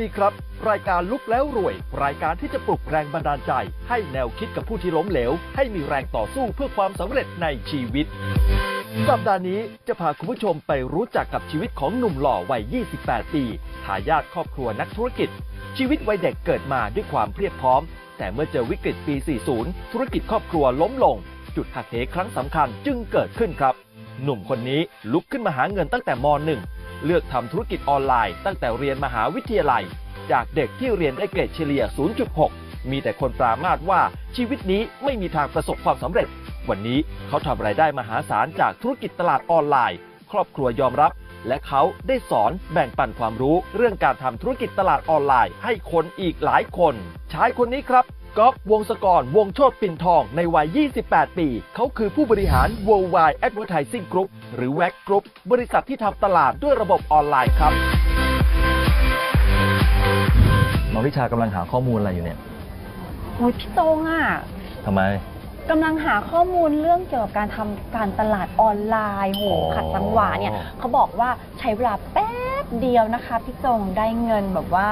ดีครับ รายการลุกแล้วรวย รายการที่จะปลุกแรงบันดาลใจ ให้แนวคิดกับผู้ที่ล้มเหลว ให้มีแรงต่อสู้เพื่อความสำเร็จในชีวิต สัปดาห์นี้จะพาคุณผู้ชมไปรู้จักกับชีวิตของหนุ่มหล่อวัย 28 ปีทายาทครอบครัวนักธุรกิจ ชีวิตวัยเด็กเกิดมาด้วยความเพียบพร้อม แต่เมื่อเจอวิกฤตปี 40 ธุรกิจครอบครัวล้มลง จุดหักเหครั้งสำคัญจึงเกิดขึ้นครับ หนุ่มคนนี้ลุกขึ้นมาหาเงินตั้งแต่ม .1 เลือกทำธุรกิจออนไลน์ตั้งแต่เรียนมหาวิทยาลัย จากเด็กที่เรียนได้เกรดเฉลี่ย 0.6 มีแต่คนปรามาสว่าชีวิตนี้ไม่มีทางประสบความสำเร็จ วันนี้เขาทำรายได้มหาศาลจากธุรกิจตลาดออนไลน์ ครอบครัวยอมรับ และเขาได้สอนแบ่งปันความรู้เรื่องการทำธุรกิจตลาดออนไลน์ ให้คนอีกหลายคนชายคนนี้ครับ ก๊อฟวงศกร วงโชตปิ่นทอง ในวัย 28 ปี เขาคือผู้บริหาร Worldwide Advertising Group หรือ WAG Group บริษัทที่ทำตลาดด้วยระบบออนไลน์ครับ น้องวิชากำลังหาข้อมูลอะไรอยู่เนี่ยโอ้ยพี่ตรงอะทำไมกำลังหาข้อมูลเรื่องเกี่ยวกับการทำการตลาดออนไลน์โหอ๋อขัดจังหวะเนี่ยเขาบอกว่าใช้เวลาแป๊บเดียวนะคะ พี่จงได้เงินแบบว่า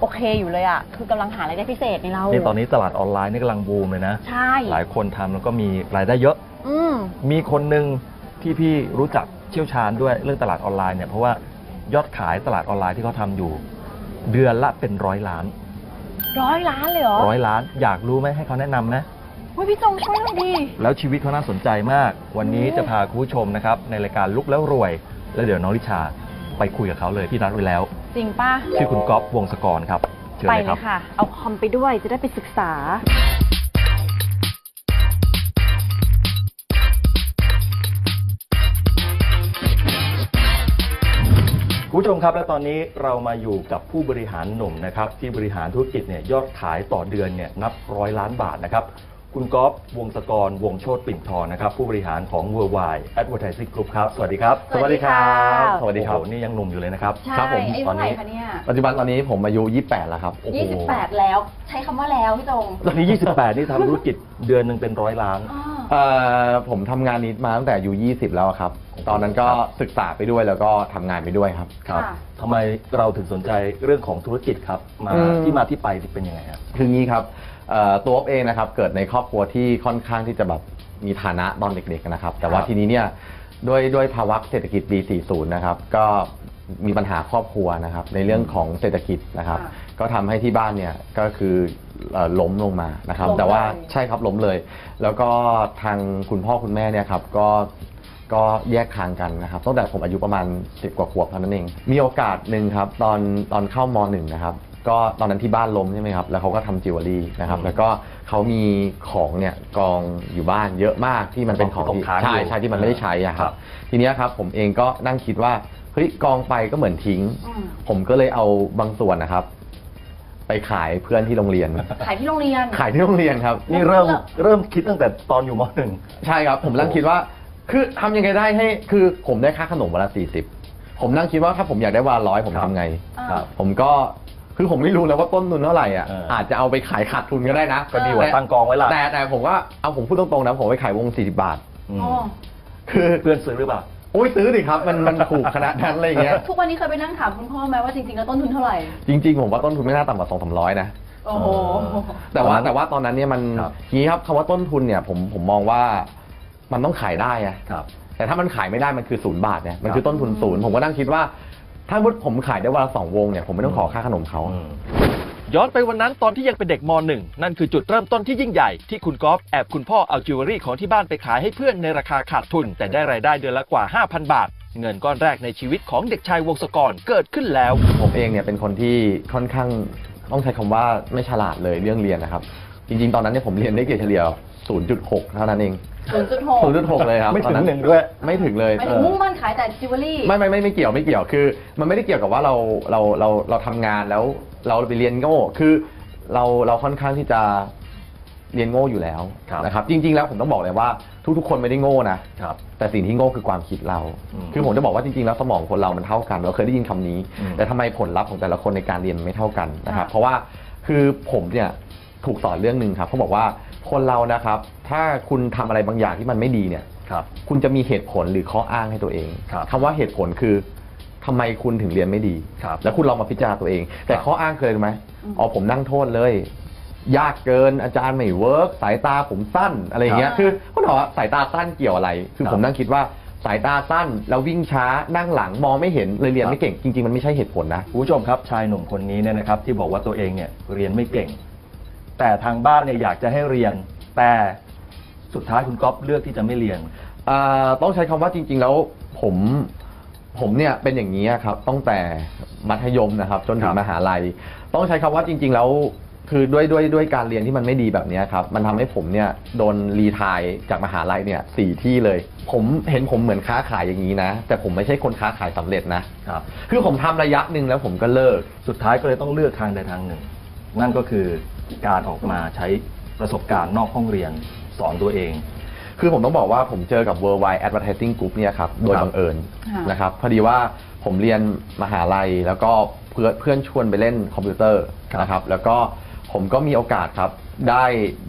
โอเคอยู่เลยอะ คือกำลังหารายได้พิเศษในเรานี่ตอนนี้ตลาดออนไลน์นี่กำลังบูมเลยนะ ใช่ หลายคนทำแล้วก็มีรายได้เยอะ อืม มีคนหนึ่งที่พี่รู้จักเชี่ยวชาญด้วยเรื่องตลาดออนไลน์เนี่ยเพราะว่ายอดขายตลาดออนไลน์ที่เขาทำอยู่ เดือนละเป็นร้อยล้าน ร้อยล้านเลยเหรอร้อยล้าน อยากรู้ไหมให้เขาแนะนำไหมโอ้ยพี่จงช่วยหน่อยดิแล้วชีวิตเขาน่าสนใจมาก วันนี้โอ้จะพาคุณผู้ชมนะครับ ในรายการลุกแล้วรวย แล้วเดี๋ยวน้องริชาไปคุยกับเขาเลยพี่นัดไว้แล้ว จริงป่ะ ชื่อคุณก๊อฟวงศกรครับเชิญไปเลยเลครับ ยค่ะ เอาคอมไปด้วยจะได้ไปศึกษา คุณผู้ชมครับและตอนนี้เรามาอยู่กับผู้บริหารหนุ่มนะครับที่บริหารธุรกิจเนี่ยยอดขายต่อเดือนเนี่ยนับร้อยล้านบาทนะครับ คุณก๊อฟวงศกร วงโชตปิ่นทองนะครับ ผู้บริหารของ Worldwide Advertising Group ครับ สวัสดีครับสวัสดีครับสวัสดีครับ โอ้โหนี่ยังหนุ่มอยู่เลยนะครับ ใช่ครับผมอายุตอนเท่าไหร่นี้ คะเนี่ยปัจจุบันตอนนี้ผมอายุ 28 แล้วครับ โอ้โหยี่สิบแปดแล้วใช้คำว่าแล้วพี่จงตอนนี้ 28 นี่ทำธุรกิจเดือนหนึ่งเป็นร้อยล้าน อ้อ เอ่อผมทำงานนี้มาตั้งแต่อายุ20 แล้วครับ ตอนนั้นก็ศึกษาไปด้วยแล้วก็ทำงานไปด้วยครับ ครับค่ะ ทำไมเราถึงสนใจเรื่องของธุรกิจครับ มาอืม ที่มาที่ไปเป็นยังไงครับ คืองี้ครับ เอ่อตัวอ๊อฟเองนะครับเกิดในครอบครัวที่ค่อนข้างที่จะแบบมีฐานะตอนเด็กๆนะครับ แต่ว่าครับทีนี้เนี่ยด้วยด้วยภาวะเศรษฐกิจปี 40 นะครับ ก็มีปัญหาครอบครัวนะครับ ในเรื่องของเศรษฐกิจนะครับค่ะก็ทำให้ที่บ้านเนี่ยก็คือเอ่อล้มลงมานะครับ ล้มแต่ว่าเลยใช่ครับล้มเลย แล้วก็ทางคุณพ่อคุณแม่เนี่ยครับก็ก็แยกทางกันนะครับตั้งแต่ผมอายุประมาณ 10 กว่าขวบเท่านั้นเอง มีโอกาสหนึ่งครับตอนตอนเข้ามหนึ่งนะครับ ก็ตอนนั้นที่บ้านล้มใช่ไหมครับ แล้วเขาก็ทำจิวเวลรี่นะครับอืมแล้วก็เขามีของเนี่ยกองอยู่บ้านเยอะมากที่มันเป็นของของที่ค้างอยู่ใช่ใช่ที่มันไม่ได้ใช้อะคครัรับ บ ทีเนี้ยครับผมเองก็นั่งคิดว่าเฮ้ยกองไปก็เหมือนทิ้ง อืม ผมก็เลยเอาบางส่วนนะครับ ไปขายเพื่อนที่โรงเรียน ขายที่โรงเรียน ขายที่โรงเรียนครับ นี่เริ่มเริ่มคิดตั้งแต่ตอนอยู่มหนึ่ง ใช่ครับผมนั่งคิดว่า คือทำยังไงได้ให้คือผมได้ค่าขนมวันละสี่สิบผมนั่งคิดว่าถ้าผมอยากได้วันละร้อยผมครับทำไง อ่า ผมก็ คือผมไม่รู้นะว่าต้นทุนเท่าไหร่อะเอออ อาจจะเอาไปขายขาดทุนก็ได้นะก็ดีกว่าแต่ตั้งกองไว้ละแต่แต่ผมว่าเอาผมพูดตรงๆนะผมไปขายวง 40 บาท อืมอ๋อคือเพื่อนซื้อหรือเปล่า โอ้ยซื้อดิครับมันมันถูกขนาดนั้นอะไรอย่างเงี้ย ทุกวันนี้เคยไปนั่งถามคุณพ่อไหมว่าจริงๆแล้วต้นทุนเท่าไหร่ จริงๆ ผมว่าต้นทุนไม่น่าต่ำกว่าสองสามร้อยนะ โอ้โห แต่ว่าตอนนั้นแต่ว่าตอนนั้นเนี่ยมันครับนี้ครับคำว่าต้นทุนเนี่ยผมผมมองว่ามันต้องขายได้อะครับ แต่ถ้ามันขายไม่ได้มันคือศูนย์บาทเนี่ยมันครับคือต้นทุนศูนย์ผมก็นั่งคิดว่า ถ้ามุดผมขายได้วันละสองวงเนี่ยผมไม่ต้องขอค่าขนมเขาย้อนไปวันนั้นตอนที่ยังเป็นเด็กม .1 นั่นคือจุดเริ่มต้นที่ยิ่งใหญ่ที่คุณกอล์ฟแอบคุณพ่อเอาจิวเวลรี่ของที่บ้านไปขายให้เพื่อนในราคาขาดทุน แต่ได้รายได้เดือนละกว่า 5,000 บาท เงินก้อนแรกในชีวิตของเด็กชายวงศกรเกิดขึ้นแล้ว ผมเองเนี่ยเป็นคนที่ค่อนข้างต้องใช้คำว่าไม่ฉลาดเลยเรื่องเรียนนะครับ จริงๆ ตอนนั้นเนี่ยผมเรียนได้เกรดเฉลี่ย 0.6 เท่านั้นเอง ศูนย์จุดหก0.6เลยครับไม่ถึงตอนั้นหนึ่งด้วย ไม่ถึงเลยหมายถึงมุ่งมั่นขายแต่จิวเวลรี่ ไม่ไม่ไม่ไม่เกี่ยวไม่เกี่ยวคือ มันไม่ได้เกี่ยวกับว่าเราเราเราเราทำงานแล้วเราไปเรียนโง่คือเราเราค่อนข้างที่จะเรียนโง่อยู่แล้วครับนะครับ จริง ๆ แล้วผมต้องบอกเลยว่า ทุกๆ คนไม่ได้โง่นะครับแต่สิ่งที่โง่คือความคิดเรา อืมคือผมจะบอกว่าจริงๆ แล้วสมองคนเรามันเท่ากัน เราเคยได้ยินคำนี้ อืม แต่ทำไมผลลัพธ์ของแต่ละคนในการเรียนไม่เท่ากันนะครับ ค่ะ เพราะว่าคือผมเนี่ยถูกสอนเรื่องหนึ่งครับเขาบอกว่าคนเรานะครับ ถ้าคุณทำอะไรบางอย่างที่มันไม่ดีเนี่ย ครับ คุณจะมีเหตุผลหรือข้ออ้างให้ตัวเองครับคำว่าเหตุผลคือททำไมคุณถึงเรียนไม่ดี ครับแล้วคุณลองมาพิจารณาตัวเอง แต่ครับข้ออ้างเคยรู้ไหมอืมอ๋อผมนั่งโทษเลย ยากเกินอาจารย์ไม่เวิร์กสายตาผมสั้นอะไรอย่างเงี้ยครับคือเขาถามว่าสายตาสั้นเกี่ยวอะไร คือครับผมนั่งคิดว่าสายตาสั้น แล้ววิ่งช้านั่งหลังมองไม่เห็นเลยเรียนครับ ไม่เก่งจริง ๆ มันไม่ใช่เหตุผลนะ คุณผู้ชมครับชายหนุ่มคนนี้เนี่ยนะครับที่บอกว่าตัวเองเนี่ยเรียนไม่เก่ง แต่ทางบ้านเนี่ยอยากจะให้เรียนแต่สุดท้ายคุณก๊อฟเลือกที่จะไม่เรียนอ่าต้องใช้คำว่าจริง ๆ แล้วผมผมเนี่ยเป็นอย่างนี้ครับตั้งแต่มัธยมนะครับ จนถึครังบมหาลัย ต้องใช้คำว่าจริง ๆ แล้วคือด้วยด้วยด้วยการเรียนที่มันไม่ดีแบบเนี้ยครับ มันทำให้ผมเนี่ยโดนรีไทายจากมหาลัยเนี่ยสี่ที่เลย ผมเห็นผมเหมือนค้าขายอย่างนี้นะ แต่ผมไม่ใช่คนค้าขายสำเร็จนะครับ คือผมทำระยะหนึ่งแล้วผมก็เลิก สุดท้ายก็เลยต้องเลือกทางใดทางหนึ่ง นั่นก็คือ การออกมาใช้ประสบการณ์นอกห้องเรียนสอนตัวเอง คือผมต้องบอกว่าผมเจอกับ Worldwide Advertising Group เนี่ยครับ โดยครับบังเอิญค่ะนะครับพอดีว่าผมเรียนมหาลัยแล้วก็เพื่อนเพื่อนชวนไปเล่นคอมพิวเตอร์ครับนะครับ แล้วก็ผมก็มีโอกาสครับได้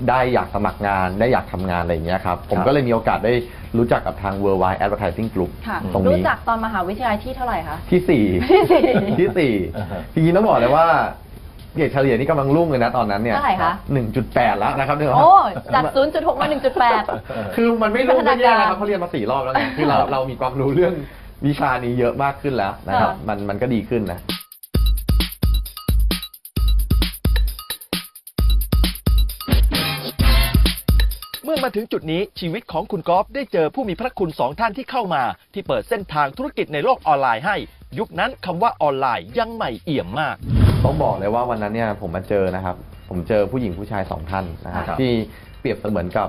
ได้อยากสมัครงานได้อยากทำงานอะไรอย่างเงี้ยครับ ผมก็เลยมีโอกาสได้รู้จักกับทาง Worldwide Advertising Group ค่ะตรงรู้นี้จักตอนมหาวิทยาลัยที่เท่าไหร่คะ ที่สี่ที่สี่ที่สี่อ่าฮะทีนี้ต้องบอกเลยว่า เกรดเฉลี่ยนี่กำลังรุ่งเลยนะตอนนั้นเนี่ยเท่าไหร่คะ หนึ่งจุดแปดแล้วนะครับเนี่ย โอ้จาก 0.6 มา 1.8 คือมันไม่รู้พัฒไม่นาแย่การนะครับเขาเรียนมาสี่รอบแล้วไงคือเราเรามีความรู้เรื่องวิชานี้เยอะมากขึ้นแล้วนะครับ ค่ะ มันมันก็ดีขึ้นนะ เมื่อมาถึงจุดนี้ชีวิตของคุณกอล์ฟได้เจอผู้มีพระคุณสองท่านที่เข้ามา ที่เปิดเส้นทางธุรกิจในโลกออนไลน์ให้ ยุคนั้นคำว่าออนไลน์ยังใหม่เอี่ยมมาก ต้องบอกเลยว่าวันนั้นเนี่ยผมมาเจอนะครับ ผมเจอผู้หญิงผู้ชายสองท่านนะครับครับ ที่เปรียบเสมือนกับ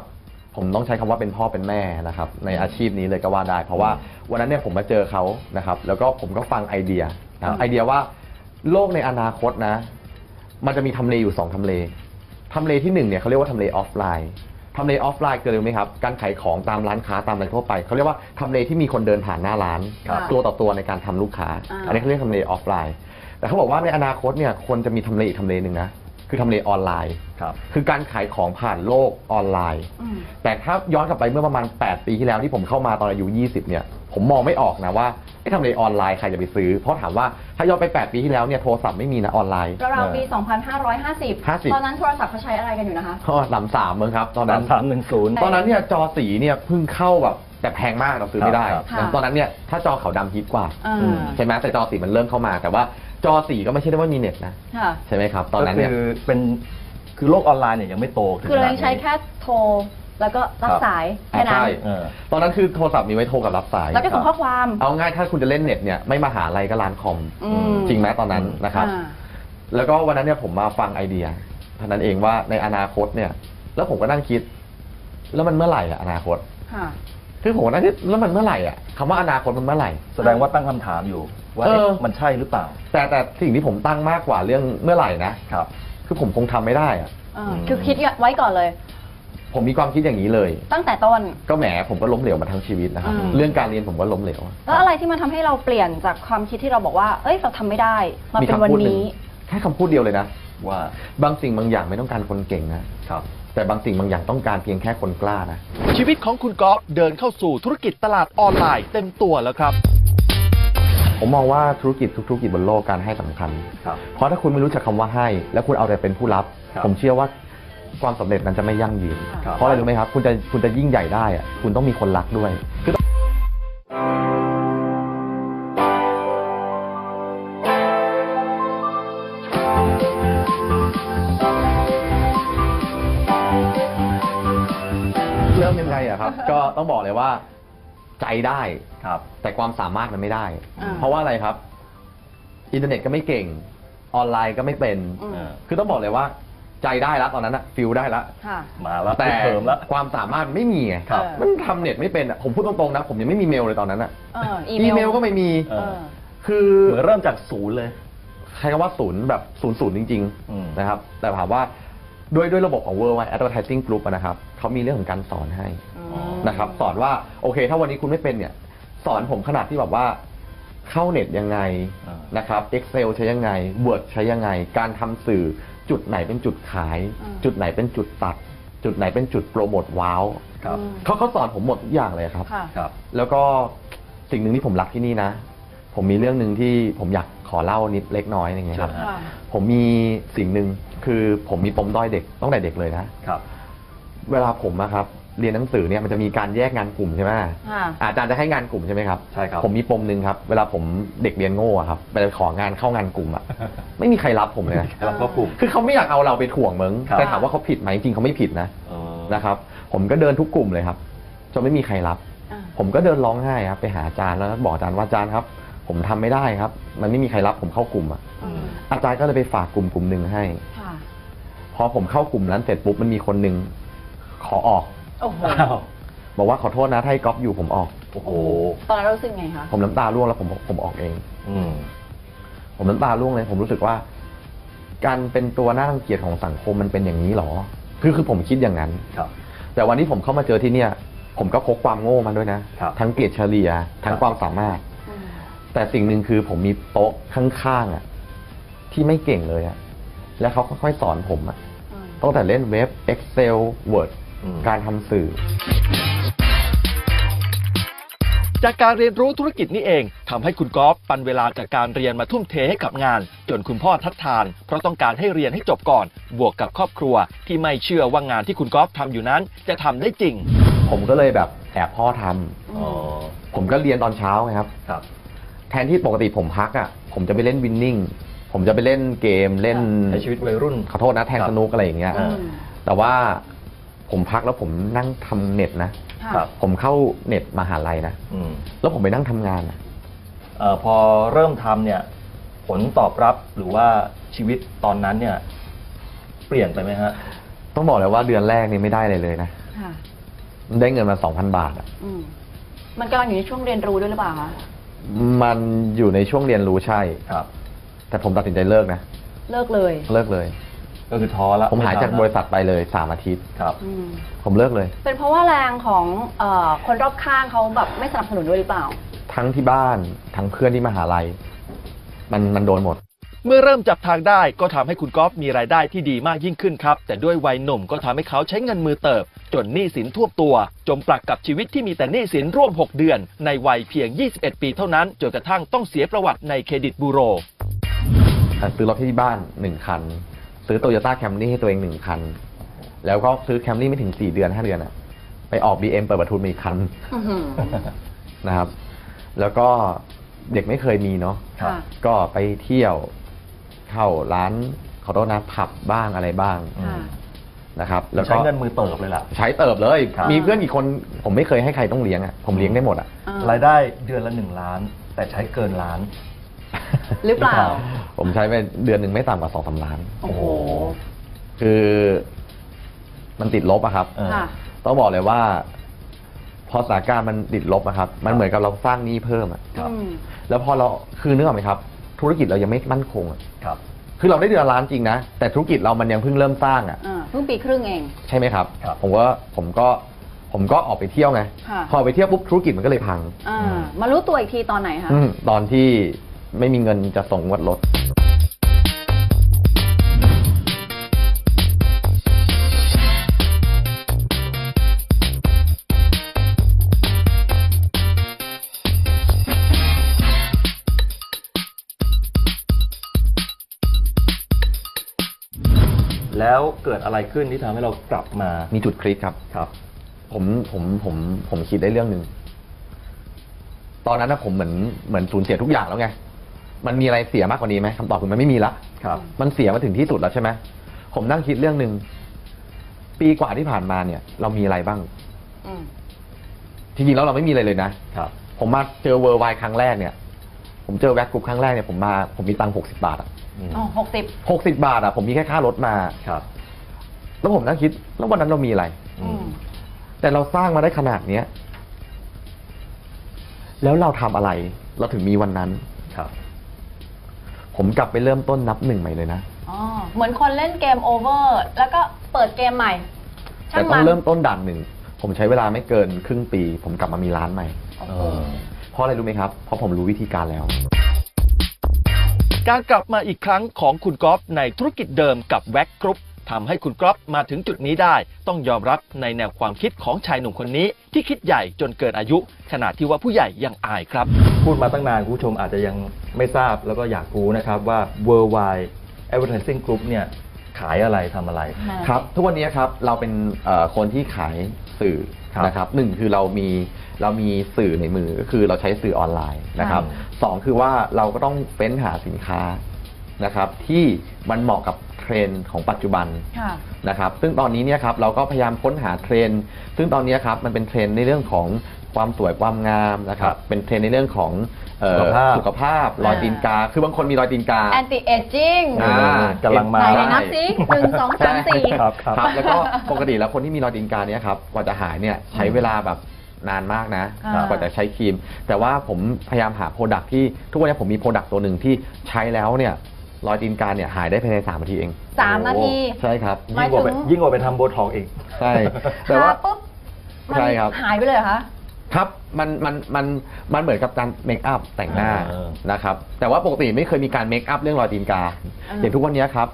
ผมต้องใช้คำว่าเป็นพ่อเป็นแม่นะครับ ในอาชีพนี้เลยก็ว่าได้ เพราะว่าวันนั้นเนี่ยผมมาเจอเขานะครับ แล้วก็ผมก็ฟังไอเดียนะครับไอเดียว่าโลกในอนาคตนะ มันจะมีทำเลอยู่สองทำเลทำเลที่หนึ่งเนี่ยเขาเรียกว่าทำเลออฟไลน์ทำเลออฟไลน์เกิดรู้ไหมครับ การขายของตามร้านค้าตามอะไรทั่วไปเขาเรียกว่าทำเลที่มีคนเดินผ่านหน้าร้าน ครับตัวต่อตัวในการทำลูกค้า อ่า อันนี้เขาเรียกทำเลออฟไลน์ แต่เขาบอกว่าในอนาคตเนี่ยคนจะมีทำเลอีกทำเลหนึ่งนะ คือทำเลออนไลน์ ครับ คือการขายของผ่านโลกออนไลน์ อืม แต่ถ้าย้อนกลับไปเมื่อประมาณ 8 ปีที่แล้วที่ผมเข้ามาตอนอายุ 20 เนี่ย ผมมองไม่ออกนะว่าไอ้ทำเลออนไลน์ใครจะไปซื้อ เพราะถามว่าถ้าย้อนไป 8 ปีที่แล้วเนี่ยโทรศัพท์ไม่มีนะออนไลน์ราวๆปีเออ2550 50 ตอนนั้นโทรศัพท์เขาใช้อะไรกันอยู่นะคะ ก็ลำสามเมืองครับ ตอนนั้นสามหนึ่งศูนย์ ตอนนั้นเนี่ยจอสีเนี่ยเพิ่งเข้าแบบแต่แพงมากเราซื้อไม่ได้ครับ ครับตอนนั้นเนี่ยถ้าจอขาวดำฮิตกว่า อ่าอืมใช่ไหมแต่จอสีมันเริ่มเข้ามา แต่ว่า จอสีก็ไม่ใช่ได้ว่ามีเน็ตนะค่ะ ใช่ไหมครับ ตอนนั้นเนี่ยก็คือเป็นคือโลกออนไลน์เนี่ยยังไม่โตถึงคือเราขนาดยังนี้ ใช้แค่โทร แล้วก็รับครับสายแค่นั้น ใช่เออ ตอนนั้นคือโทรศัพท์มีไว้โทรกับรับสายแล้วก็ส่งข้อความเอาง่ายถ้าคุณจะเล่นเน็ตเนี่ยไม่มาหาอะไรก็ร้านคอมอืม จริงไหมตอนนั้นอืมนะครับ อ่า แล้วก็วันนั้นเนี่ยผมมาฟังไอเดียเท่านั้นเองว่าในอนาคตเนี่ย แล้วผมก็นั่งคิด แล้วมันเมื่อไหร่อะอนาคต ค่ะ คือผมก็นั่งคิดแล้วมันเมื่อไหร่อะคำว่าอนาคตมันเมื่อไหร่ แสดงว่าตั้งคำถามอยู่ ว่าเออเอ๊ะมันใช่หรือเปล่า แต่แต่สิ่งที่ผมตั้งมากกว่าเรื่องเมื่อไหร่นะครับ คือผมคงทำไม่ได้อะอ่าคือคิดไว้ก่อนเลย ผมมีความคิดอย่างนี้เลย ตั้งแต่ต้น ก็แหมผมก็ล้มเหลวมาทั้งชีวิตนะครับ อืม เรื่องการเรียนผมก็ล้มเหลวแล้วอะไรที่มันทำให้เราเปลี่ยนจากความคิดที่เราบอกว่า เอ้ยเราทำไม่ได้ มาเป็นวันคำพูดหงนี้ แค่คำพูดเดียวเลยนะ ว่าบางสิ่งบางอย่างไม่ต้องการคนเก่งนะครับ แต่บางสิ่งบางอย่างต้องการเพียงแค่คนกล้านะ ชีวิตของคุณกอล์ฟเดินเข้าสู่ธุรกิจตลาดออนไลน์เต็มตัวแล้วครับ ผมมองว่าธุรกิจทุกธุรกิจบนโลกการให้สำคัญ ครับ เพราะถ้าคุณไม่รู้จักคำว่าให้ แล้วคุณเอาแต่เป็นผู้รับ ครับผมเชื่อว่าความสำเร็จนั้นจะไม่ยั่งยืน ครับ เพราะอะไรรู้ไหมครับ คุณจะคุณจะยิ่งใหญ่ได้อะคุณต้องมีคนรักด้วย ต้องบอกเลยว่า ใจได้ครับ แต่ความสามารถมันไม่ได้ อ่า เพราะว่าอะไรครับ อินเทอร์เน็ตก็ไม่เก่ง ออนไลน์ก็ไม่เป็น อืมเออคือต้องบอกเลยว่า ใจได้แล้วตอนนั้นอะฟิลได้แล้วค่ะ มาแล้วแต่เพิ่มแล้ว ความสามารถไม่มีไงครับเออมันทำเน็ตไม่เป็นอะผมพูดตรงๆนะ ผมยังไม่มีเมลเลยตอนนั้นอะเอออีอีเมลก็ไม่มีเอเอออ คือเหมือนเริ่มจากศูนย์เลย ใช้คำว่าศูนย์แบบศูนย์ศูนย์จริงอืม ๆนะครับ แต่ถามว่าด้วยด้วยระบบของ World Wide Advertising Group อะนะครับเขามีเรื่องของการสอนให้อืม นะครับ สอนว่าโอเค ถ้าวันนี้คุณไม่เป็นเนี่ย สอนผมขนาดที่แบบว่าเข้าเน็ตยังไงอ่านะครับ Excel ใช้ยังไง Word ใช้ยังไง การทำสื่อจุดไหนเป็นจุดขายอืมจุดไหนเป็นจุดตัด จุดไหนเป็นจุดโปรโมทว้าวครับอืมเขาเขาสอนผมหมดทุกอย่างเลยครับค่ะครับ แล้วก็สิ่งหนึ่งที่ผมรักที่นี่นะ ผมมีเรื่องหนึ่งที่ผมอยากขอเล่านิดเล็กน้อยอย่างเงี้ยครับเชิญฮะค่ะผมมีสิ่งหนึ่งคือผมมีปมด้อยเด็กตั้งแต่เด็กเลยนะครับ เวลาผมอะครับ เรียนหนังสือเนี่ยมันจะมีการแยกงานกลุ่มใช่ไหมค่ะอาจารย์จะให้งานกลุ่มใช่ไหมครับใช่ครับ ผมมีปมหนึ่งของเวลาผมเด็กเรียนโง่อะครับไปของานเข้างานกลุ่มอะไม่มีใครรับผมเลยนะรับเข้ากลุ่ม คือเขาไม่อยากเอาเราไปถ่วงมึงครับ แต่ถามว่าเขาผิดไหมจริงๆเขาไม่ผิดนะอ๋อ นะครับ ผมก็เดินทุกกลุ่มเลยครับจนไม่มีใครรับ อ่า ผมก็เดินร้องไห้ครับไปหาอาจารย์แล้วบอกอาจารย์ว่าอาจารย์ครับ ผมทำไม่ได้ครับ มันไม่มีใครรับผมเข้ากลุ่มอะอืม อาจารย์ก็เลยไปฝากกลุ่มกลุ่มหนึ่งให้ ค่ะ พอผมเข้ากลุ่มนั้นเสร็จปุ๊บมันมีคนหนึ่งขอออก โอ้โห อ้าวบอกว่าขอโทษนะถ้าให้ก๊อฟอยู่ผมออก โอ้โห ตอนนั้นรู้สึกไงคะ ผมน้ำตาร่วงแล้วผมผมออกเอง อืม ผมน้ำตาร่วงเลย ผมรู้สึกว่า การเป็นตัวน่ารังเกียจของสังคมมันเป็นอย่างนี้หรอ คือคือผมคิดอย่างนั้น ครับ แต่วันที่ผมเข้ามาเจอที่เนี่ย ผมก็พกความโง่มาด้วยนะ ครับทั้งเกรดเฉลี่ย ทั้งครับ ความสามารถ อืม แต่สิ่งหนึ่งคือผมมีโต๊ะข้างๆอะ ที่ไม่เก่งเลยอะ แล้วเขาค่อยๆสอนผมอะ อืม ตั้งแต่เล่นเว็บ Excel Word อืม การทำสื่อ จากการเรียนรู้ธุรกิจนี้เองทำให้คุณกอล์ฟปันเวลาจากการเรียนมาทุ่มเทให้กับงาน จนคุณพ่อทัดทาน เพราะต้องการให้เรียนให้จบก่อน บวกกับครอบครัว ที่ไม่เชื่อว่างานที่คุณกอล์ฟทำอยู่นั้น จะทำได้จริง ผมก็เลยแบบแอบพ่อทำอ๋อผมก็เรียนตอนเช้าไงครับ ครับ แทนที่ปกติผมพักอะ ผมจะไปเล่นวินนิ่ง ผมจะไปเล่นเกมเล่นในชีวิตวัยรุ่น ขอโทษนะแทงครับสนุกอะไรอย่างเงี้ยอือืมแต่ว่า ผมพักแล้วผมนั่งทำเน็ตนะค่ะครับ ผมเข้าเน็ตมหาลัยนะอืมแล้วผมไปนั่งทำงานอะเอ่อพอเริ่มทำเนี่ย ผลตอบรับหรือว่าชีวิตตอนนั้นเนี่ย เปลี่ยนไปไหมฮะ ต้องบอกเลยว่าเดือนแรกนี่ไม่ได้เลยเลยนะค่ะ ได้เงินมาสองพันบาทอะอืมมันกำลังอยู่ในช่วงเรียนรู้ด้วยหรือเปล่าคะ มันอยู่ในช่วงเรียนรู้ใช่ ครับ แต่ผมตัดสินใจเลิกนะ เลิกเลย เลิกเลย ก็คือท้อละผมหายจากไทำละบริษัทไปเลยสามอาทิตย์ ครับ อืมผมเลิกเลย เป็นเพราะว่าแรงของเอ่อคนรอบข้างเขาแบบไม่สนับสนุนด้วยหรือเปล่า ทั้งที่บ้านทั้งเพื่อนที่มหาลัย มันมันโดนหมด เมื่อเริ่มจับทางได้ก็ทำให้คุณกอล์ฟมีรายได้ที่ดีมากยิ่งขึ้นครับ แต่ด้วยวัยหนุ่มก็ทำให้เขาใช้เงินมือเติบ จนหนี้สินท่วมตัว จมปลักกับชีวิตที่มีแต่หนี้สินร่วม 6 เดือน ในวัยเพียง 21 ปีเท่านั้น จนกระทั่งต้องเสียประวัติในเครดิตบูโร ซื้อรถที่บ้านหนึ่งคัน ซื้อโตโยต้าแคมรี่ให้ตัวเองหนึ่งคัน แล้วก็ซื้อแคมรี่ไม่ถึงสี่เดือนห้าเดือนอะไปออก BM เปิดประทุนมาอีกคันอื้อหือนะครับ แล้วก็เด็กไม่เคยมีเนาะครับค่ะก็ไปเที่ยวเข้าร้านขอโทษนะผับบ้างอะไรบ้างอืมค่ะนะครับ แล้วก็ใช้เงินมือเติบเลยล่ะ ใช้เติบเลยครับมีเพื่อนกี่คน ผมไม่เคยให้ใครต้องเลี้ยงอะผมเลี้ยงได้หมดอะอ่ารายได้เดือนละหนึ่งล้าน แต่ใช้เกินล้าน หรือเปล่า ผมใช้ไปเดือนหนึ่งไม่ต่ำกว่าสองสาล้าน โอ้โห คือมันติดลบอะครับเออค่ะ ต้องบอกเลยว่า พอสถานการณ์มันติดลบอะครับ มันเหมือนกับเราสร้างหนี้เพิ่มอะครับ อืม แล้วพอเราคือนึกออกไหมครับ ธุรกิจเรายังไม่มั่นคงอะครับ คือเราได้เดือนละล้านจริงนะ แต่ธุรกิจเรามันยังเพิ่งเริ่มสร้างอะ อ่าเพิ่งปีครึ่งเอง ใช่ไหมครับ ครับ ผมก็ผมก็ผมก็ออกไปเที่ยวไง ค่ะ พอออกไปเที่ยวปุ๊บธุรกิจมันก็เลยพัง อ่ามารู้ตัวอีกทีตอนไหนคะ อืมตอนที่ ไม่มีเงินจะส่งงวดรถแล้วเกิดอะไรขึ้นที่ทำให้เรากลับมามีจุดคลิกครับ ครับ ผมผมผมผมคิดได้เรื่องหนึ่ง ตอนนั้นนะผมเหมือนเหมือนสูญเสียทุกอย่างแล้วไง มันมีอะไรเสียมากกว่านี้ไหมคำตอบคือมันไม่มีละครับ มันเสียมาถึงที่สุดแล้วใช่ไหมผมนั่งคิดเรื่องหนึ่งปีกว่าที่ผ่านมาเนี่ย เรามีอะไรบ้างอืม จริงๆแล้วเราไม่มีอะไรเลยนะครับ ผมมาเจอเวอร์ไวครั้งแรกเนี่ย ผมเจอแว็กกรุ๊ปครั้งแรกเนี่ยผมมาผมมีตังค์หกสิบาทอะอืมอ๋อหกสิบ หกสิบาทอะผมมีแค่ค่ารถมา ครับ แล้วผมนั่งคิด แล้ววันนั้นเรามีอะไร อืม แต่เราสร้างมาได้ขนาดเนี้ย แล้วเราทำอะไร เราถึงมีวันนั้นครับ ผมกลับไปเริ่มต้นนับหนึ่งใหม่เลยนะ อ๋อเหมือนคนเล่นเกมโอเวอร์แล้วก็เปิดเกมใหม่ช่าแต่งต้อมังนเริ่มต้นด่านหนึ่ง ผมใช้เวลาไม่เกินครึ่งปี ผมกลับมามีร้านใหม่โอ้เอโหอเพราะอะไรรู้ไหมครับ เพราะผมรู้วิธีการแล้ว การกลับมาอีกครั้งของคุณกอล์ฟในธุรกิจเดิมกับแว็กกรุ๊ป ททำให้คุณก๊อฟมาถึงจุดนี้ได้ ต้องยอมรับในแนวความคิดของชายหนุ่มคนนี้ ที่คิดใหญ่จนเกินอายุ ขนาดที่ว่าผู้ใหญ่ยังอายครับ พูดมาตั้งนานคุณผู้ชมอาจจะยังไม่ทราบแล้วก็อยากรู้นะครับว่า Worldwide Advertising Group เนี่ยขายอะไรทำอะไร ครับ ทุกวันนี้ครับเราเป็นเอ่อคนที่ขายสื่อครับนะครับหนึ่งคือเรามีเรามีสื่อในมือก็คือเราใช้สื่อออนไลน์นะครับค่ะสองคือว่าเราก็ต้องเฟ้นหาสินค้านะครับที่มันเหมาะกับเท รนด์ของปัจจุบันค่ะนะครับซึ่งตอนนี้เนี่ยครับเราก็พยายามค้นหาเทรนด์ซึ่งตอนนี้ครับมันเป็นเทรนด์ในเรื่องของความสวยความงามนะครับเป็นเทรนด์ในเรื่องของเอ่อสุขภาพ สุขภาพรอยตีนกา คือบางคนมีรอยตีนกา anti aging อ่า กำลังมา ไหนได้นับสิหนึ่งสองสามสี่ครับครับ ครับแล้วก็ปกติแล้วคนที่มีรอยตีนกาเนี่ยครับกว่าจะหายเนี่ยใช้เวลาแบบนานมากนะอ่ากว่าจะใช้ครีม แต่ว่าผมพยายามหาโปรดักที่ทุกวันนี้ผมมีโปรดักตัวหนึ่งที่ใช้แล้วเนี่ย รอยตีนกาเนี่ยหายได้ภายใน3นาทีเอง สามนาที ใช่ครับ หมายยิ่งกว่าไปถึง ยิ่งกว่าไปทำโบท็อกซ์อีก ใช่ แต่ว่า ทปุ๊บมันใช่ครับ หายไปเลยเหรอคะ ครับมันมันมันมันเหมือนกับการเมคอัพแต่งหน้าอ่า นะครับ แต่ว่าปกติไม่เคยมีการเมคอัพเรื่องรอยตีนกาอ่า อย่างทุกวันนี้ครับ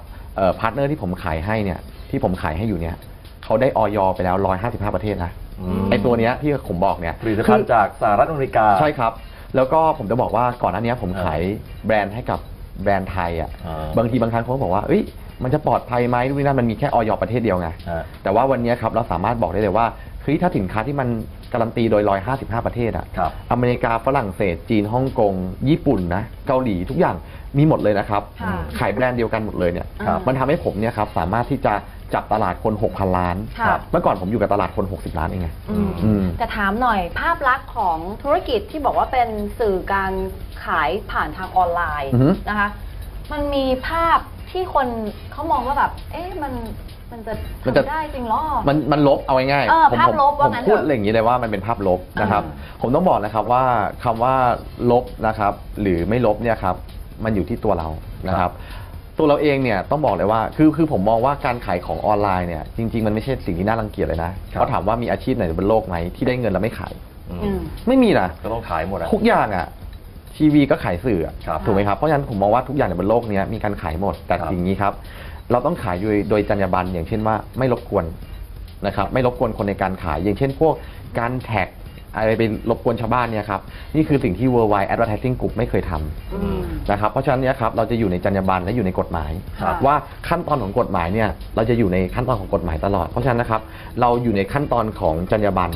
พาร์ทเนอร์ที่ผมขายให้เนี่ยที่ผมขายให้อยู่เนี่ยเขาได้ออยไปแล้ว 155 ประเทศนะอืมไอตัวเนี้ยที่ผมบอกเนี่ยผลิตภัณฑ์จากสหรัฐอเมริกา ใช่ครับ แล้วก็ผมจะบอกว่าก่อนหน้านี้ผมขายแบรนด์ให้กับ แบรนด์ไทยอะอ่าบางทีบางครั้งเขาก็บอกว่าเอ้ยมันจะปลอดภัยไหมนู่นนี่นั่นมันมีแค่ออยประเทศเดียวไงฮะแต่ว่าวันนี้ครับเราสามารถบอกได้เลยว่า เฮ้ยถ้าสินค้าที่มันการันตีโดย 155 ประเทศอะครับอเมริกาฝรั่งเศส จีนฮ่องกง ญี่ปุ่นนะเกาหลีทุกอย่างมีหมดเลยนะครับ ค่ะขายแบรนด์เดียวกันหมดเลยเนี่ยครับ มันทำให้ผมเนี่ยครับสามารถที่จะจับตลาดคน 6,000 ล้าน ค่ะ เมื่อก่อนผมอยู่กับตลาดคน 60 ล้านเองไงอืม อืม แต่ถามหน่อยภาพลักษณ์ของธุรกิจที่บอกว่าเป็นสื่อการขายผ่านทางออนไลน์อือฮึนะคะ มันมีภาพ ที่คนเขามองว่าแบบ เอ๊ะมันมันจะมันจะ ทำได้จริงเหรอ มันมันลบเอาง่ายเออผมภาพผมลบว่าผมงั้นพูดเถอะอย่างนี้เลยว่ามันเป็นภาพลบนะครับอ่ผมต้องบอกนะครับว่าคำว่าลบนะครับ หรือไม่ลบเนี่ยครับมันอยู่ที่ตัวเรานะครับ ตัวเราเองเนี่ยต้องบอกเลยว่าคือคือผมมองว่าการขายของออนไลน์เนี่ยจริง ๆ มันไม่ใช่สิ่งที่น่ารังเกียจเลยนะเขาถามว่ามีอาชีพไหนบนโลกไหมที่ได้เงินแล้วไม่ขาย อืม อืม ไม่มีนะก็ต้องขายหมดอะ ทุกอย่างอะ ทีวีก็ขายสื่ออะครับถูกไหมครับ เพราะฉะนั้นผมมองว่าทุกอย่างในบนโลกเนี้ยมีการขายหมด แต่ครับสิ่งนี้ครับ เราต้องขายโดยโดยจรรยาบรรณอย่างเช่นว่าไม่รบกวนนะครับไม่รบกวนคนในการขาย อย่างเช่นพวกการแท็กอะไรไปรบกวนชาวบ้านเนี่ยครับนี่คือสิ่งที่ Worldwide Advertising Group ไม่เคยทำ อืม นะครับเพราะฉะนั้นเนี่ยครับเราจะอยู่ในจรรยาบรรณและอยู่ในกฎหมาย ครับว่าขั้นตอนของกฎหมายเนี่ยเราจะอยู่ในขั้นตอนของกฎหมายตลอด เพราะฉะนั้นนะครับเราอยู่ในขั้นตอนของจรรยาบรรณ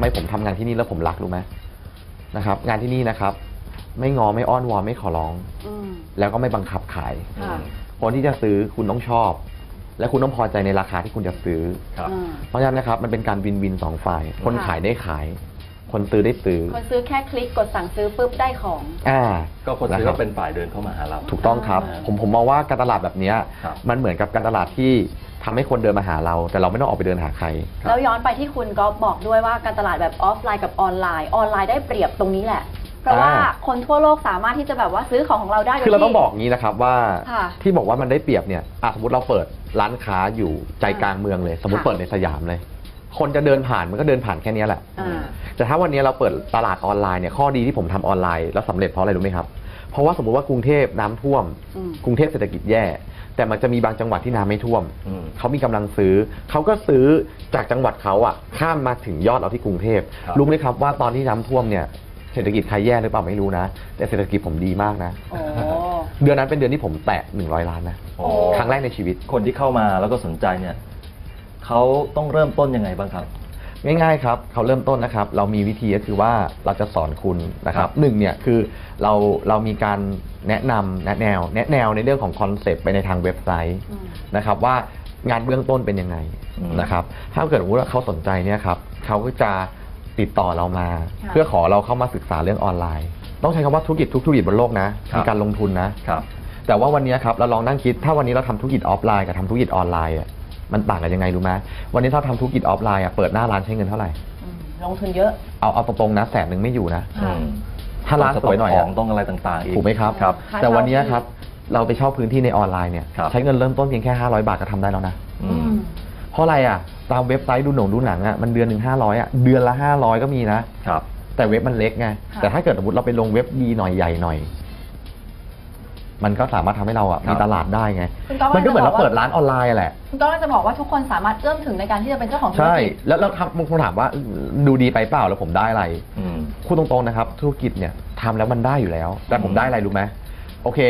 ไมผมทำงานที่นี่แล้วผมรักรู้ไหมนะครับ งานที่นี่นะครับ ไม่งอไม่อ้อนวอนไม่ขอร้องอืมแล้วก็ไม่บังคับขายค่ะคนที่จะซื้อคุณต้องชอบ และคุณต้องพอใจในราคาที่คุณจะซื้อครับอืมเพราะฉะนั้นนะครับ มันเป็นการวินวินสองฝ่าย คนค่ะขายได้ขาย คนซื้อได้ซื้อ คนซื้อแค่คลิกกดสั่งซื้อปุ๊บได้ของ อ่า ก็คนซื้อนะรัก็บเป็นฝ่ายเดินเข้ามาหาเรา ถูกต้องครับอ่าผมผมมองว่าการตลาดแบบเนี้ยครับ มันเหมือนกับการตลาดที่ทำให้คนเดินมาหาเรา แต่เราไม่ต้องออกไปเดินหาใครครับแล้วย้อนไปที่คุณก็บอกด้วยว่าการตลาดแบบออฟไลน์กับออนไลน์ ออนไลน์ได้เปรียบตรงนี้แหละ เพราะว่าอ่า คนทั่วโลกสามารถที่จะแบบว่าซื้อของของเราได้โดยคือเราต้องที่บอกงี้นะครับว่าค่ะ ที่บอกว่ามันได้เปรียบเนี่ยอะสมมติเราเปิดร้านค้าอยู่ใจกลางเมืองเลย สมมติค่ะเปิดในสยามเลย คนจะเดินผ่านมันก็เดินผ่านแค่เนี้ยแหละ อ่า แต่ถ้าวันนี้เราเปิดตลาดออนไลน์เนี่ยข้อดีที่ผมทำออนไลน์แล้วสำเร็จเพราะอะไรรู้ไหมครับ เพราะว่าสมมติว่ากรุงเทพน้ำท่วม อืม กรุงเทพเศรษฐกิจแย่ แต่มันจะมีบางจังหวัดที่น้ำไม่ท่วม อืมเขามีกำลังซื้อ เขาก็ซื้อจากจังหวัดเขาอะข้ามมาถึงยอดเราที่กรุงเทพครับ รู้ไหมครับว่าตอนที่น้ำท่วมเนี่ยเศรษฐกิจใครแย่หรือเปล่าไม่รู้นะ แต่เศรษฐกิจผมดีมากนะ โอ้ เดือนนั้นเป็นเดือนที่ผมแตะ100ล้านนะโอ้ ครั้งแรกในชีวิต คนที่เข้ามาแล้วก็สนใจเนี่ย เขาต้องเริ่มต้นยังไงบ้างครับ ง่ายๆครับเขาเริ่มต้นนะครับ เรามีวิธีก็คือว่าเราจะสอนคุณนะคครัรับบหนึ่งเนี่ยคือเราเรามีการแนะนำแนะแนว แนะแนวในเรื่องของคอนเซปต์ไปในทางเว็บไซต์อืมนะครับว่างานเบื้องต้นเป็นยังไงอืมนะครับ ถ้าเกิดสมมติว่าเขาสนใจเนี่ยครับเขาก็จะติดต่อเรามาค่ะเพื่อขอเราเข้ามาศึกษาเรื่องออนไลน์ ต้องใช้คำว่าธุรกิจทุกธุรกิจบนโลกนะครับมีการลงทุนนะครับแต่ว่าวันนี้ครับเราลองนั่งคิด ถ้าวันนี้เราทำธุรกิจออฟไลน์กับทำธุรกิจออนไลน์อะ มันต่างกันยังไงรู้ไหมวันนี้ถ้าทำธุรกิจออฟไลน์อะเปิดหน้าร้านใช้เงินเท่าไหร่อืมลงทุนเยอะ เอาเอาตรงๆนะแสนหนึ่งไม่อยู่นะค่ะอืมถ้าร้านสวยหน่อยขอะ องต้องอะไรต่างๆอีก ถูกไหมครับ ครับค่าแต่วันนี้เช่าที่ครับ เราไปเช่าพื้นที่ในออนไลน์เนี่ย ครับ ใช้เงินเริ่มต้นเพียงแค่ 500 บาทก็ทำได้แล้วนะ อือืมมเพราะอะไรอะ ตามเว็บไซต์ดูหนังดูหนังอะ มันเดือนหนึ่งห้าร้อยอะ เดือนละห้าร้อยก็มีนะ ครับ แต่เว็บมันเล็กไง ค่ะ แต่ถ้าเกิดสมมติเราไปลงเว็บดีหน่อยใหญ่หน่อย มันก็สามารถทำให้เราอะครับมีตลาดได้ไง คุณก๊อฟมันก็เหมือนเราจะบอกว่าเปิดร้านออนไลน์อะแหละ คุณก็จะบอกว่าทุกคนสามารถเอื้อมถึงในการที่จะเป็นเจ้าของธุรใช่ กิจ แล้วแล้วทำบางคนถามว่าดูดีไปเปล่าแล้วผมได้อะไร อืม พูดตรงๆนะครับ ธุรกิจเนี่ยทำแล้วมันได้อยู่แล้ว แต่ผมได้อะไรรู้ไหมโอเค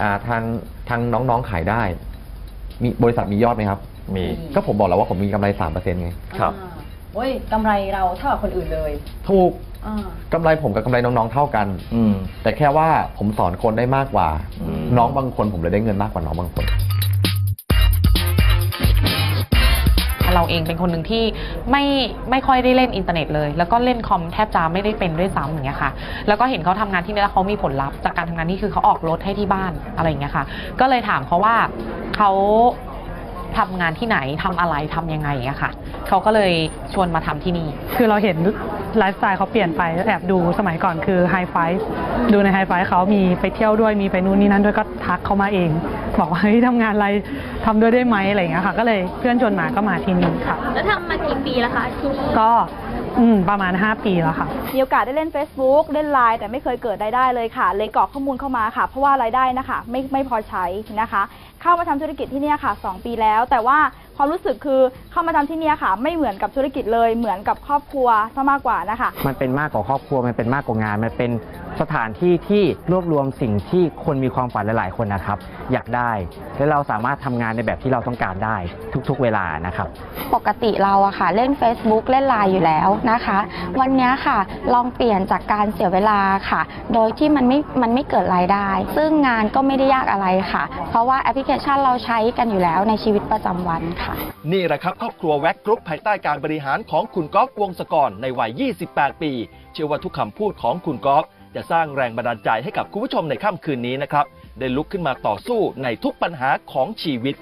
อ่าทางทางน้องๆขายได้ มีบริษัทมียอดไหมครับ มีก็ผมบอกแล้วว่าผมมีกำไรสามเปอร์เซ็นต์ไง ครับ อ่าโอ้ยกำไรเราเท่ากับคนอื่นเลย ถูกอ่า กำไรผมกับกำไรน้องๆเท่ากัน อืม แต่แค่ว่าผมสอนคนได้มากกว่าอืมน้องบางคนผมเลยได้เงินมากกว่าน้องบางคน เราเองเป็นคนหนึ่งที่ไม่ไม่ค่อยได้เล่นอินเทอร์เน็ตเลย แล้วก็เล่นคอมแทบจะไม่ได้เป็นด้วยซ้ำอย่างเงี้ยค่ะ แล้วก็เห็นเขาทำงานที่นี่แล้วเขามีผลลัพธ์จากการทำงานนี่คือเขาออกรถให้ที่บ้านอะไรอย่างเงี้ยค่ะ ก็เลยถามเขาว่าเขา ทำงานที่ไหนทำอะไรทำยังไงอย่างเงี้ยค่ะเขาก็เลยชวนมาทำที่นี่ คือเราเห็นไลฟ์สไตล์เขาเปลี่ยนไปแอบดูสมัยก่อนคือไฮไฟดูในไฮไฟเขามีไปเที่ยวด้วยมีไปนู่นนี่นั่นด้วยก็ทักเขามาเอง บอกว่าเฮ้ยทำงานอะไรทำด้วยได้ไหมอะไรอย่างเงี้ยค่ะ ก็เลยเพื่อนชวนมาก็มาที่นี่ค่ะ แล้วทำมากี่ปีแล้วคะที่นี่ก็ อืมประมาณ 5 ปีแล้วค่ะ มีโอกาสได้เล่น Facebook เล่นไลน์แต่ไม่เคยเกิดรายได้เลยค่ะ เลยกรอกข้อมูลเข้ามาค่ะ เพราะว่ารายได้นะคะไม่ไม่พอใช้นะคะ เข้ามาทำธุรกิจที่เนี่ยค่ะ 2 ปีแล้ว แต่ว่าความรู้สึกคือเข้ามาทำที่เนี่ยค่ะ ไม่เหมือนกับธุรกิจเลยเหมือนกับครอบครัวซะมากกว่านะคะ มันเป็นมากกว่าครอบครัว มันเป็นมากกว่างาน มันเป็น สถานที่ที่รวบรวมสิ่งที่คนมีความฝันหลาย ๆ คนนะครับ อยากได้ และเราสามารถทำงานในแบบที่เราต้องการได้ทุก ๆ เวลานะครับ ปกติเราอะค่ะ เล่น Facebook เล่นไลน์อยู่แล้วนะคะ วันเนี้ยค่ะ ลองเปลี่ยนจากการเสียเวลาค่ะ โดยที่มันไม่มันไม่เกิดรายได้ ซึ่งงานก็ไม่ได้ยากอะไรค่ะ เพราะว่าแอปพลิเคชันเราใช้กันอยู่แล้วในชีวิตประจำวันค่ะ นี่แหละครับครอบครัวแว็กกรุ๊ปภายใต้การบริหารของคุณก๊อฟวงศกรในวัย 28 ปี เชื่อว่าทุกคำพูดของคุณก๊อฟ จะสร้างแรงบันดาลใจให้กับคุณผู้ชมในค่ำคืนนี้นะครับ ได้ลุกขึ้นมาต่อสู้ในทุกปัญหาของชีวิต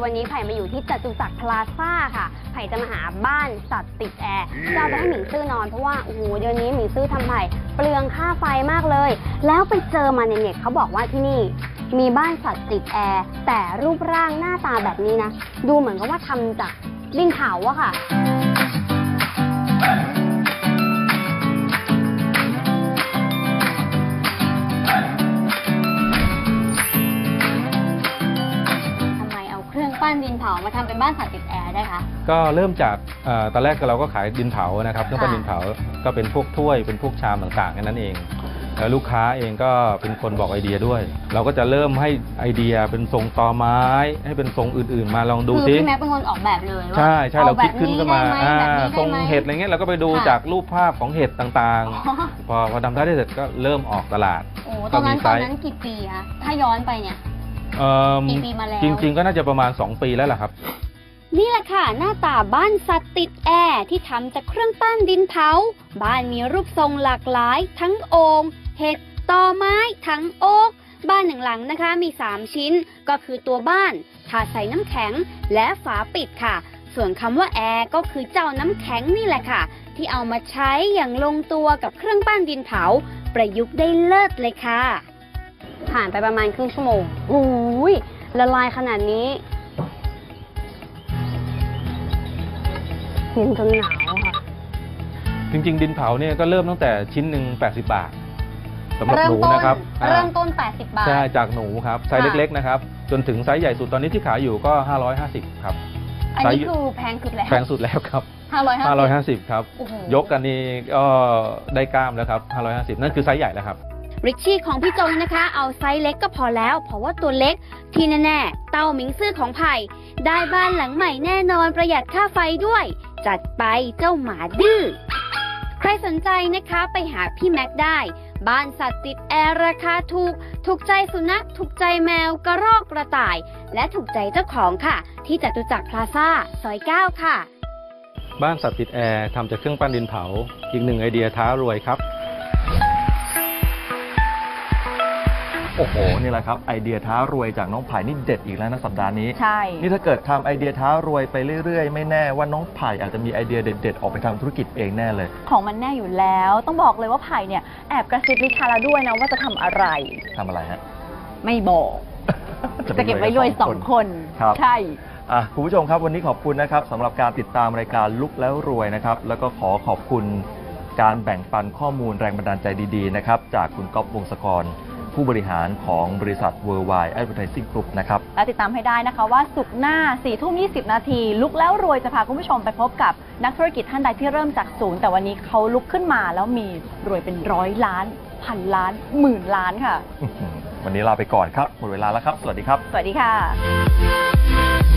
วยวันนี้ไผ่มาอยู่ที่จตุจักรพลาซ่าค่ะ ไผ่จะมาหาบ้านสัตว์ติดแอร์จะเอาไปให้หมิงซื่อนอนเพราะว่าโอ้โหเดี๋ยวนี้หมิงซื่อทำไผ่เปลืองค่าไฟมากเลย แล้วไปเจอมาในเน็ตเขาบอกว่าที่นี่มีบ้านสัตว์ติดแอร์แต่รูปร่างหน้าตาแบบนี้นะ ดูเหมือนกับว่าทำจากดินเผาอะค่ะามาทำเป็นบ้านสัตว์ติดแอร์ได้คะ ก็เริ่มจากเอ่อตอนแรกเราก็ขายดินเผานะครับเครื่องปั้นค่ะ ดินเผาก็เป็นพวกถ้วยเป็นพวกชามต่างๆแค่นั้นเองแล้วลูกค้าเองก็เป็นคนบอกไอเดียด้วย เราก็จะเริ่มให้ไอเดียเป็นทรงตอไม้ ให้เป็นทรงอื่นๆ มาลองดูคือซิพี่แม็กเป็นคนออกแบบเลยว่าใช่ใช่เราคิดขึ้นก็มาเออ่าแบบนี้ได้ไหมแบบนี้ทรงได้ไหมเห็ดอะไรเงี้ยเราก็ไปดูค่ะ จากรูปภาพของเห็ดต่างอ๋อๆ พอพอทำได้เสร็จก็เริ่มออกตลาด โอ้ตอนนั้นก็มีไซตอนส์นั้นกี่ปีคะถ้าย้อนไปเนี่ย เอิ่มกี่ปีมาแล้ว จริง ๆ ก็น่าจะประมาณ 2 ปีแล้วล่ะครับ นี่แหละค่ะ หน้าตาบ้านสัตว์ติดแอร์ที่ทำจากเครื่องปั้นดินเผา บ้านมีรูปทรงหลากหลาย ทั้งโอ่งเห็ดตอไม้ ทั้งโอ๊ก บ้านหนึ่งหลังนะคะมี 3 ชิ้น ก็คือตัวบ้านถาดใส่น้ำแข็งและฝาปิดค่ะ ส่วนคำว่าแอร์ก็คือเจ้าน้ำแข็งนี่แหละค่ะ ที่เอามาใช้อย่างลงตัวกับเครื่องปั้นดินเผา ประยุกต์ได้เลิศเลยค่ะ ผ่านไปประมาณครึ่งชั่วโมงอุ้ยละลายขนาดนี้เย็นจนหนาวค่ะ จริง ๆ ดินเผาเนี่ยก็เริ่มตั้งแต่ชิ้นหนึ่ง80 บาทสำหรับเริ่หมนูต้นนะครับอ่าเริ่มต้น 80 บาท ใช่ จากหนูครับ ไซส์ค่ะเล็ก ๆ นะครับ จนถึงไซส์ใหญ่สุดตอนนี้ที่ขายอยู่ก็ 550 ครับ อันนี้ไซส์คือแพงสุดแล้ว แพงสุดแล้วครับ 550 550 ครับโอ้โหยกกันนี่ก็ได้กล้ามแล้วครับ 550 นั่นคือไซส์ใหญ่แล้วครับ ริชชี่ของพี่จงนะคะ เอาไซส์เล็กก็พอแล้ว เพราะว่าตัวเล็ก ที่แน่ๆ เต้าหมิงซื่อของไผ่ได้บ้านหลังใหม่แน่นอนประหยัดค่าไฟด้วย จัดไปเจ้าหมาดื้อ ใครสนใจนะคะไปหาพี่แม็กได้ บ้านสัตว์ติดแอร์ราคาถูก ถูกใจสุนัข ถูกใจแมว กระรอกกระต่าย และถูกใจเจ้าของค่ะ ที่จตุจักรพลาซ่าซอย 9 ค่ะ บ้านสัตว์ติดแอร์ทำจากเครื่องปั้นดินเผา อีกหนึ่งไอเดียท้ารวยครับ โอ้โหนี่แหละครับไอเดียท้ารวยจากน้องไผ่นี่เด็ดอีกแล้วนะสัปดาห์นี้ ใช่ นี่ถ้าเกิดทำไอเดียท้ารวยไปเรื่อยๆ ไม่แน่ว่าน้องไผ่อาจจะมีไอเดียเด็ดๆ ออกไปทำธุรกิจเองแน่เลย ของมันแน่อยู่แล้ว ต้องบอกเลยว่าไผ่เนี่ยแอบกระซิบลิชาแล้วด้วยนะว่าจะทำอะไร ทำอะไรฮะ ไม่บอก จะเก็บไว้รวยสองคน ครับ ใช่ อะคุณผู้ชมครับวันนี้ขอบคุณนะครับสำหรับการติดตามรายการลุกแล้วรวยนะครับ แล้วก็ขอขอบคุณการแบ่งปันข้อมูลแรงบันดาลใจดีๆนะครับจากคุณก๊อฟวงศกร ผู้บริหารของบริษัท Worldwide Advertising Group นะครับ และติดตามให้ได้นะคะว่าสุกร์หน้า4ี่ทุ่มยีนาที ลุกแล้วรวยจะพาคุณผู้ชมไปพบกับนักธุรกิจท่านใดที่เริ่มจากศูนย์ แต่วันนี้เขาลุกขึ้นมาแล้วมีรวยเป็นร้อยล้าน พันล้านหมื่นล้านค่ะ วันนี้ลาไปก่อนครับ หมดเวลาแล้วครับ สวัสดีครับ สวัสดีค่ะ